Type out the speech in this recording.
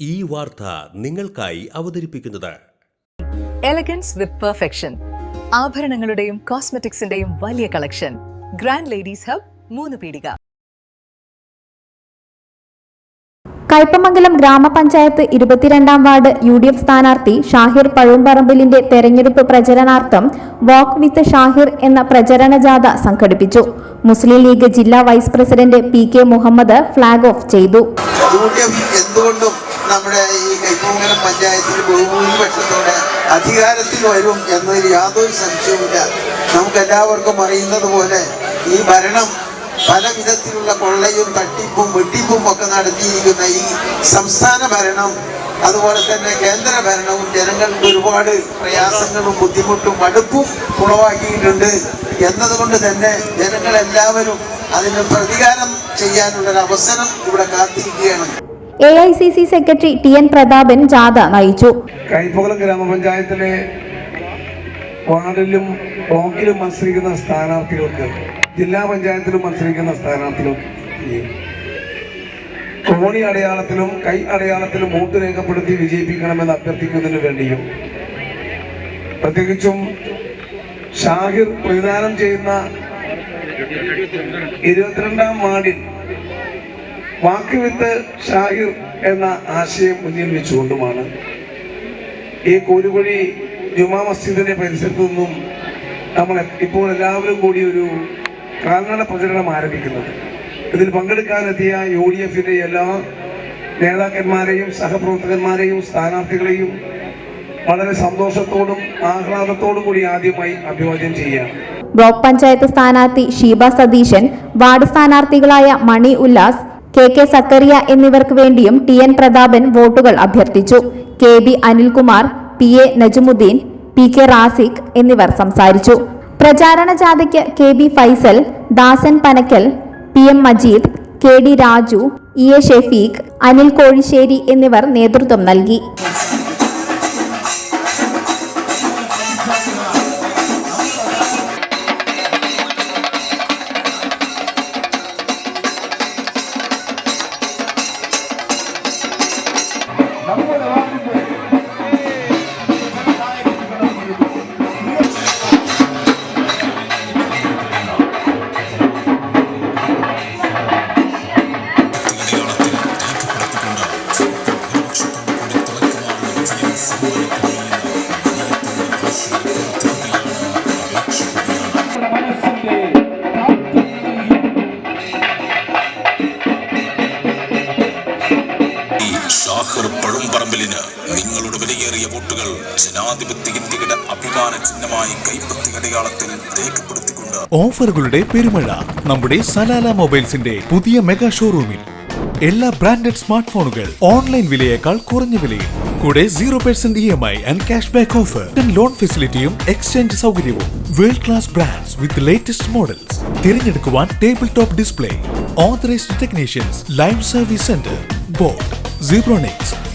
ഈ വാർത്ത നിങ്ങൾക്കായി അവതരിപ്പിക്കുന്നത്. എലഗൻസ് വിത്ത് പെർഫെക്ഷൻ ആഭരണങ്ങളുടെയും കോസ്മെറ്റിക്സിന്റെയും വലിയ കളക്ഷൻ ഗ്രാൻഡ് ലേഡീസ് ഹബ് മൂന്ന് പീടിക. കയ്പമംഗലം ഗ്രാമപഞ്ചായത്ത് ഇരുപത്തിരണ്ടാം വാർഡ് യു ഡി എഫ് സ്ഥാനാർത്ഥി ഷാഹിർ പഴുമ്പറമ്പിലിന്റെ തെരഞ്ഞെടുപ്പ് പ്രചരണാർത്ഥം വാക്ക് വിത്ത് ഷാഹിർ എന്ന പ്രചരണ ജാഥ സംഘടിപ്പിച്ചു. മുസ്ലിം ലീഗ് ജില്ലാ vice president P K Muhammad flag off ചെയ്തു. യു എന്തുകൊണ്ടും നമ്മുടെ ഈ കൈപ്പമംഗലം പഞ്ചായത്തിൽ ബഹുഭൂരിപക്ഷത്തോടെ അധികാരത്തിൽ വരും എന്നതിൽ യാതൊരു സംശയവുമില്ല. നമുക്കെല്ലാവർക്കും അറിയുന്നത് പോലെ ഈ ഭരണം പല വിധത്തിലുള്ള കൊള്ളയും തട്ടിപ്പും വെട്ടിപ്പും ഒക്കെ നടത്തിയിരിക്കുന്ന ഈ സംസ്ഥാന ഭരണം അതുപോലെ തന്നെ കേന്ദ്ര ഭരണവും ജനങ്ങൾക്ക് ഒരുപാട് പ്രയാസങ്ങളും ബുദ്ധിമുട്ടും മടുപ്പും ഉളവാക്കിയിട്ടുണ്ട്. എന്നതുകൊണ്ട് തന്നെ ജനങ്ങളെല്ലാവരും അതിന് പ്രതികാരം ചെയ്യാനുള്ളൊരു അവസരം ഇവിടെ കാത്തിരിക്കുകയാണ്. A I C C secretary T N Prathapan ജാഥ നയിച്ചു. കൈപ്പകുളം ഗ്രാമപഞ്ചായത്തിലെ വാർഡിലും ബ്ലോക്കിലും മത്സരിക്കുന്ന സ്ഥാനാർത്ഥികൾക്ക് ജില്ലാ പഞ്ചായത്തിലും മത്സരിക്കുന്ന സ്ഥാനാർത്ഥികൾക്ക് കോണി അടയാളത്തിലും കൈ അടയാളത്തിലും വോട്ട് രേഖപ്പെടുത്തി വിജയിപ്പിക്കണമെന്ന് അഭ്യർത്ഥിക്കുന്നതിന് വേണ്ടിയും പ്രത്യേകിച്ചും ഷാഹിർ പ്രതിദാനം ചെയ്യുന്ന ഇരുപത്തിരണ്ടാം വാർഡിൽ വാക്ക് വിത്ത് ഷാഹിർ എന്ന ആശയം മുന്നിൽ വെച്ചുകൊണ്ടുമാണ് ഈ കോരുകുഴി ജുമാ മസ്ജിദിന്റെ പരിസരത്തു നിന്നും നമ്മൾ ഇപ്പോൾ എല്ലാവരും കൂടി ഒരു കാൽനട പ്രചരണം ആരംഭിക്കുന്നത്. ഇതിൽ പങ്കെടുക്കാനെത്തിയ യു ഡി എഫിന്റെ എല്ലാ നേതാക്കന്മാരെയും സഹപ്രവർത്തകന്മാരെയും സ്ഥാനാർത്ഥികളെയും വളരെ സന്തോഷത്തോടും ആഹ്ലാദത്തോടും കൂടി ആദ്യമായി അഭിവാദ്യം ചെയ്യുകയാണ്. ബ്ലോക്ക് പഞ്ചായത്ത് സ്ഥാനാർത്ഥി ഷീബ സതീശൻ വാർഡ് സ്ഥാനാർത്ഥികളായ മണി ഉല്ലാസ് കെ കെ സക്കറിയ എന്നിവർക്ക് വേണ്ടിയും ടി എൻ പ്രതാപൻ വോട്ടുകൾ അഭ്യർത്ഥിച്ചു. K B Anilkumar P A Najumudheen P K Raziq എന്നിവർ സംസാരിച്ചു. പ്രചാരണ ജാഥയ്ക്ക് K B Faisal Dasan Panakkal P M Majeed K D Raju E A Shefeeq Anil Kozhissery എന്നിവർ നേതൃത്വം നൽകി. വോട്ടുകൾ ജനാധിപത്യ ഇന്ത്യയുടെ അഭിമാന ചിഹ്നമായി കൈപ്പത്തി അടയാളത്തിൽ രേഖപ്പെടുത്തിക്കൊണ്ട് ഓഫറുകളുടെ പെരുമഴ നമ്മുടെ സലാല മൊബൈൽസിന്റെ പുതിയ മെഗാ ഷോറൂമിൽ. എല്ലാ ബ്രാൻഡഡ് സ്മാർട്ട് ഫോണുകൾ ഓൺലൈൻ വിലയേക്കാൾ കുറഞ്ഞ വിലയിൽ. കൂടെ zero percent E M I and cash back offer loan ഫെസിലിറ്റിയും exchange സൗകര്യവും. World class brands with latest models തിരഞ്ഞെടുക്കുവാൻ table top display authorised technicians live service centre boat Zebronics